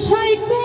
সাইকে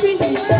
Thank you.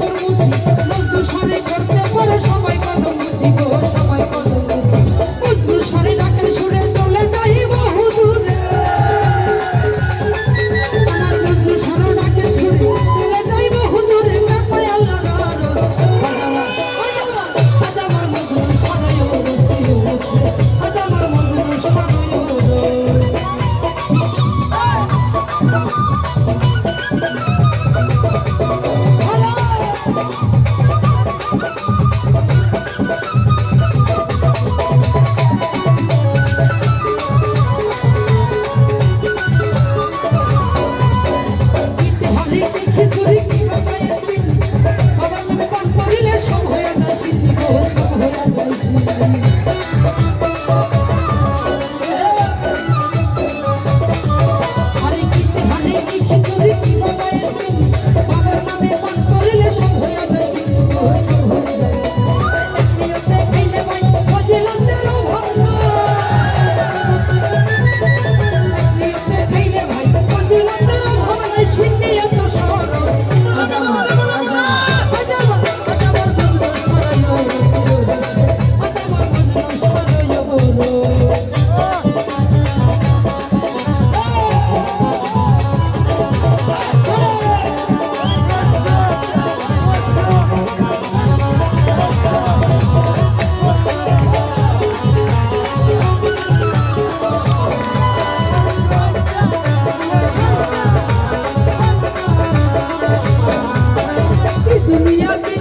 হয়ে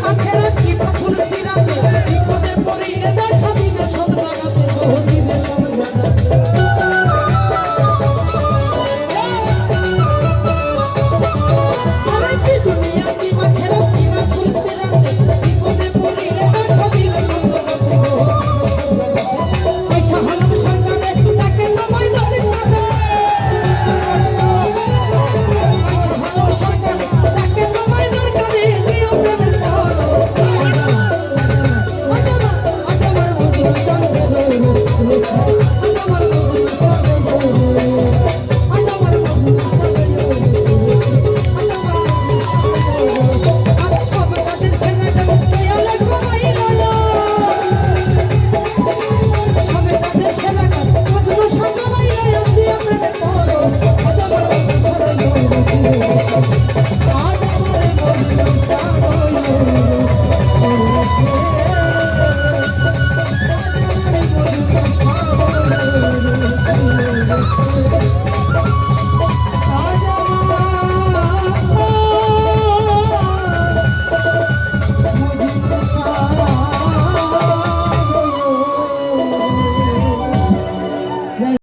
আখেরাত কি পাথর সিরাত বিপদে পড়িলে দেখা